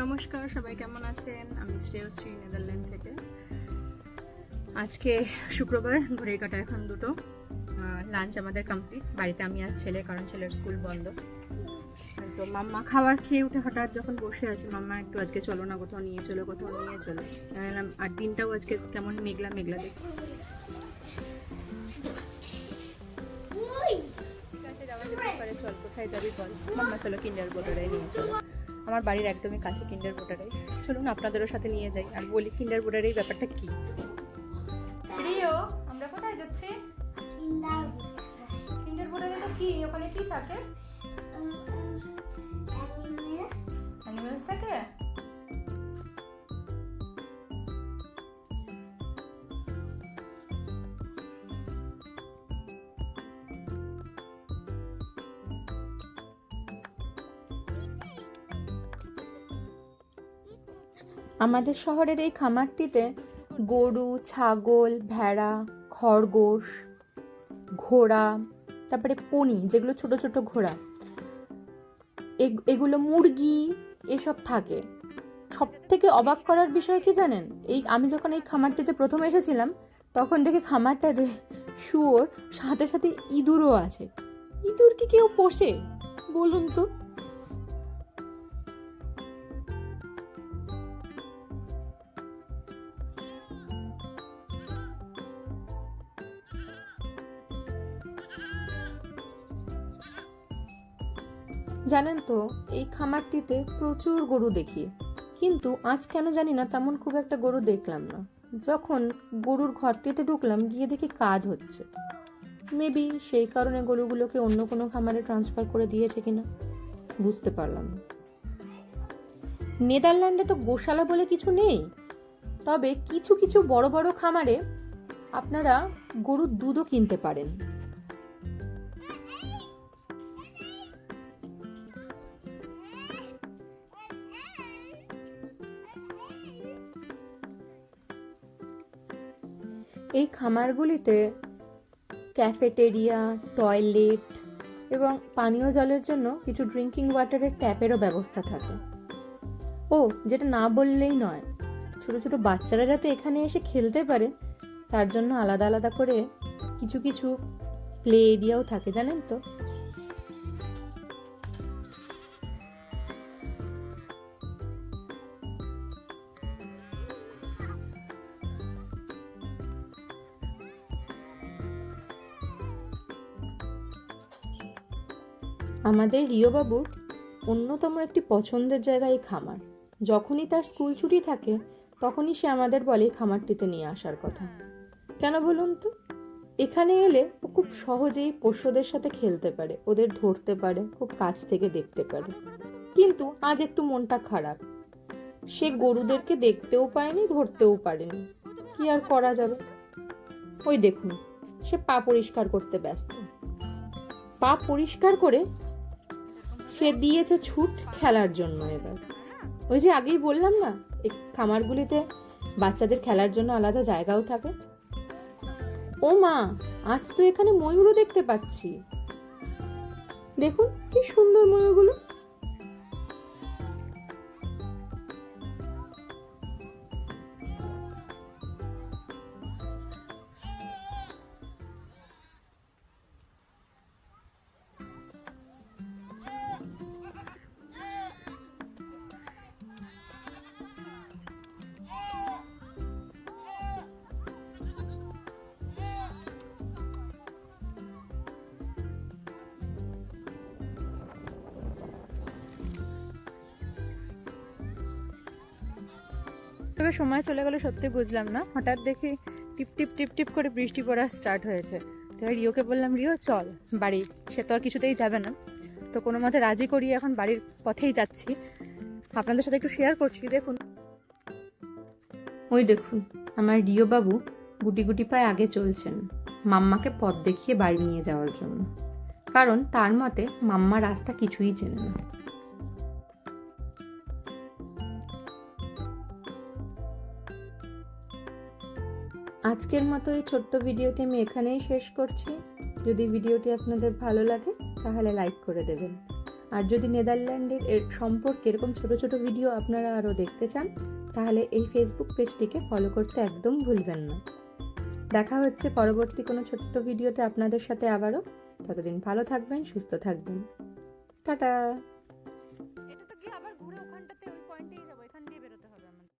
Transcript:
নমস্কার সবাই কেমন আছেন? আমি শ্রেয়শ্রী নেদারল্যান্ড থেকে। আজকে শুক্রবার ঘড়ির কাটা এখন দুটো। লাঞ্চ আমাদের কমপ্লিট বাড়িতে আমি আর ছেলে কারণ ছেলের স্কুল বন্ধ। তো মাম্মা খাবার খেয়ে উঠে হঠাৎ যখন বসে আছে মাম্মা একটু আজকে চলো না কোথাও নিয়ে চলো কোথাও নিয়ে চলো। বললাম, আর দিনটাও আজকে কেমন মেঘলা মেঘলা দেখি চল কোথায় যাবি বল? মাম্মা চলো কিন্ডার বোর্ডারে নিয়ে চলো। আমার বাড়ির একদমই কাছে কিন্ডার বোর্ডারে চলুন আপনাদেরও সাথে নিয়ে যাই আর বলি কিন্ডার বোর্ডারের ব্যাপারটা কি? প্রিয় আমরা কোথায় যাচ্ছি? কিন্ডার বোর্ডারে তো কি? ওখানে কি থাকে? অ্যানিমেলস থাকে? আমাদের শহরের এই খামারটিতে গরু, ছাগল, ভেড়া, খরগোশ, ঘোড়া, তারপরে পনি, যেগুলো ছোট ছোট ঘোড়া, এগ- এগুলো মুরগি, এসব থাকে। সব থেকে অবাক করার বিষয় কি জানেন? এই, আমি যখন এই খামারটিতে প্রথম এসেছিলাম, তখন দেখে খামারটাতে শুয়োর, সাথে সাথে ইঁদুরও আছে। ইঁদুর কি কেউ পোষে? বলুন তো। জানেন তো, এই খামারটিতে প্রচুর গরু দেখি। কিন্তু আজ কেন জানি না তেমন খুব একটা গরু দেখলাম না। যখন গরুর ঘরটিতে ঢুকলাম, গিয়ে দেখি কাজ হচ্ছে। মেবি সেই কারণে গরুগুলোকে অন্য কোনো খামারে ট্রান্সফার করে দিয়েছে কিনা, বুঝতে পারলাম নেদারল্যান্ডে তো গোশালা বলে কিছু নেই। তবে কিছু কিছু বড় বড় খামারে আপনারা গরুর দুধও কিনতে পারেন। এই খামারগুলিতে ক্যাফেটেরিয়া, টয়লেট এবং পানীয় জলের জন্য কিছু ড্রিঙ্কিং ওয়াটারের ট্যাপেরও ব্যবস্থা থাকে। ও, যেটা না বললেই নয়, ছোট ছোট বাচ্চারা যাতে এখানে এসে খেলতে পারে, তার জন্য আলাদা আলাদা করে কিছু কিছু প্লে এরিয়াও থাকে, জানেন তো? আমাদের রিওবাবুর অন্যতম একটি পছন্দের জায়গা এই খামার। যখনই তার স্কুল ছুটি থাকে, তখনই সে আমাদের বলে খামারটিতে নিয়ে আসার কথা। কেন বলুন তো? এখানে এলে ও খুব সহজেই পোষ্যদের সাথে খেলতে পারে, ওদের ধরতে পারে, খুব কাছ থেকে দেখতে পারে। কিন্তু আজ একটু মনটা খারাপ। সে গরুদেরকে দেখতেও পায়নি, ধরতেও পারেনি। কি আর করা যাবে? ওই দেখুন, সে পা পরিষ্কার করতে ব্যস্ত। পা পরিষ্কার করে সে দিয়েছে ছুট খেলার জন্য এবার। ওই যে আগেই বললাম না, এই খামারগুলিতে বাচ্চাদের খেলার জন্য আলাদা জায়গাও থাকে। ও মা, আজ তো এখানে ময়ূরও দেখতে পাচ্ছি। দেখুন কি সুন্দর ময়ূরগুলো। তবে সময় চলে গেলে সত্যি বুঝলাম না। হঠাৎ দেখি টিপ টিপ টিপ টিপ করে বৃষ্টি পড়া স্টার্ট হয়েছে। তো রিওকে বললাম, রিও, চল বাড়ি। সে তো আর কিছুতেই যাবে না। তো কোনো মতে রাজি করিয়ে এখন বাড়ির পথেই যাচ্ছি। আপনাদের সাথে একটু শেয়ার করছি, দেখুন। ওই দেখুন, আমার রিও বাবু গুটি গুটি পায়ে আগে চলছেন। মাম্মাকে পথ দেখিয়ে বাড়ি নিয়ে যাওয়ার জন্য। কারণ তার মতে মাম্মা রাস্তা কিছুই চেনে না। আজকের মতো এই ছোট্ট ভিডিওটি আমি এখানেই শেষ করছি। যদি ভিডিওটি আপনাদের ভালো লাগে, তাহলে লাইক করে দেবেন। আর যদি নেদারল্যান্ডের এর সম্পর্কে এরকম ছোট ছোট ভিডিও আপনারা আরও দেখতে চান, তাহলে এই ফেসবুক পেজটিকে ফলো করতে একদম ভুলবেন না। দেখা হচ্ছে পরবর্তী কোনো ছোট্ট ভিডিওতে আপনাদের সাথে আবারও। ততদিন ভালো থাকবেন, সুস্থ থাকবেন। টাটা!